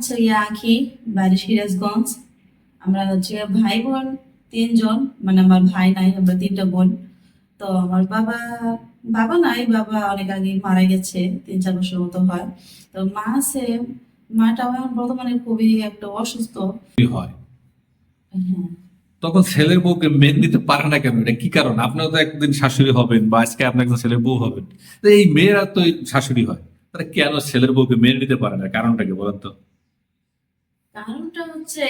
হচ্ছে গিয়ে আখি বাড়ি সিরাজগঞ্জ আমরা হচ্ছে ভাই বোন তিনজন মানে আমার ভাই নাই আমরা তিনটা বোন। তো আমার বাবা বাবা নাই বাবা অনেক আগে মারা গেছে তিন চার বছর মতো হয়। তো মা আছে মাটাও এখন বর্তমানে খুবই একটা অসুস্থ। হয়? হ্যাঁ। তখন ছেলের বউকে মেনে নিতে পারে না কেন? এটা কি কারণ? আপনারা তো একদিন শাশুড়ি হবেন বা আজকে আপনি একজন ছেলের বউ হবেন। তো এই মেয়েরা তো শাশুড়ি হয়। তারা কেন ছেলের বউকে মেনে নিতে পারে না? কারণটা কি বলেন তো? কারণটা হচ্ছে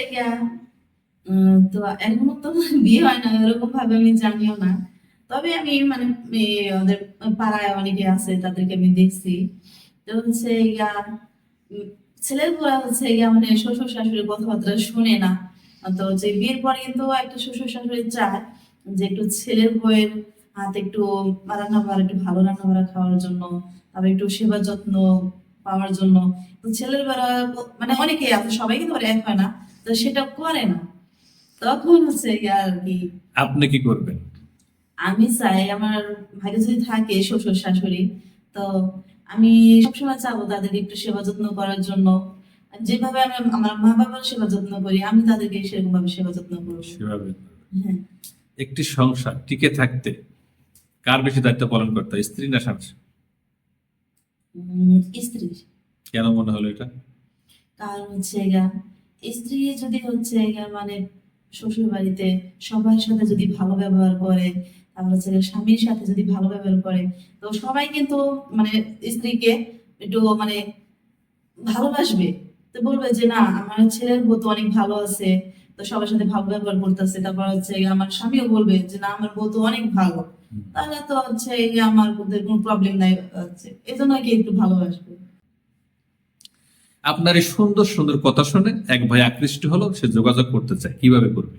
তো এখনও তো বিয়ে হয় না এরকম ভাবে আমি জানিও না। তবে আমি মানে ওদের পাড়ায় অনেকে আছে, তাদেরকে আমি দেখছি। তো হচ্ছে ছেলের বউরা হচ্ছে গিয়া মানে শ্বশুর শাশুড়ির কথাবার্তা শুনে না। তো যে বিয়ের পর কিন্তু একটা শ্বশুর শাশুড়ি চায় যে একটু ছেলের বউয়ের হাতে একটু রান্না একটু ভালো রান্না বাড়া খাওয়ার জন্য, তারপর একটু সেবা যত্ন পাওয়ার জন্য। তো ছেলের বেলা মানে অনেকে আছে সবাই কিন্তু এক হয় না তো সেটা করে না। তখন হচ্ছে আর কি? আপনি কি করবেন? আমি চাই আমার ভাগ্যে যদি থাকে শ্বশুর শাশুড়ি তো আমি সবসময় চাবো তাদেরকে একটু সেবা যত্ন করার জন্য। যেভাবে আমি আমার মা বাবার সেবা যত্ন করি আমি তাদেরকে সেরকম ভাবে সেবা যত্ন করব। সেভাবে। হ্যাঁ। একটি সংসার টিকে থাকতে কার বেশি দায়িত্ব পালন করতে স্ত্রী না স্বামী? উম, স্ত্রী কেন মনে হলো এটা? কারণ হচ্ছে গা স্ত্রী যদি হচ্ছে গা মানে শ্বশুর বাড়িতে সবার সাথে যদি ভালো ব্যবহার করে তারপর হচ্ছে স্বামীর সাথে যদি ভালো ব্যবহার করে তো সবাই কিন্তু মানে স্ত্রীকে একটু মানে ভালোবাসবে। তো বলবে যে না আমার ছেলের বউ তো অনেক ভালো আছে তো সবার সাথে ভালো ব্যবহার করতেছে। তারপর হচ্ছে আমার স্বামীও বলবে যে না আমার বউ তো অনেক ভালো। তাহলে তো হচ্ছে এই আমার কোনো প্রবলেম নাই হচ্ছে। এই জন্য কি একটু ভালোবাসবে? আপনার এই সুন্দর সুন্দর কথা শুনে এক ভাই আকৃষ্ট হলো সে যোগাযোগ করতে চায়। কীভাবে করবে?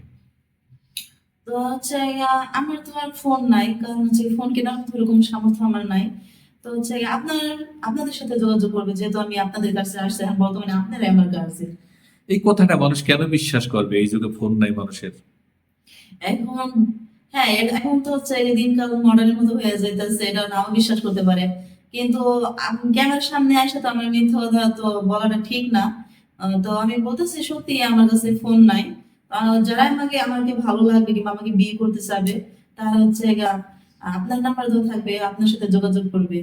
তো হচ্ছে আমার তো আর ফোন নাই কারণ হচ্ছে ফোন কেনার মতো এরকম সামর্থ্য আমার নাই। তো হচ্ছে আপনার আপনাদের সাথে যোগাযোগ করবে যেহেতু আমি আপনাদের কাছে আসছি বর্তমানে আপনারাই আমার কাছে। এই কথাটা মানুষ কেন বিশ্বাস করবে? এই যুগে ফোন নাই মানুষের। এখন হ্যাঁ এখন তো হচ্ছে দিনকাল মডেলের মতো হয়ে যাইতেছে, এটা নাও বিশ্বাস করতে পারে। কিন্তু ক্যামেরার সামনে আসে তো আমার মিথ্যা কথা তো বলাটা ঠিক না। তো আমি বলতেছি, সত্যি আমার কাছে ফোন নাই। যারা আমাকে আমাকে ভালো লাগবে কিংবা আমাকে বিয়ে করতে চাবে, তারা হচ্ছে আপনার নাম্বার তো থাকবে, আপনার সাথে যোগাযোগ করবে।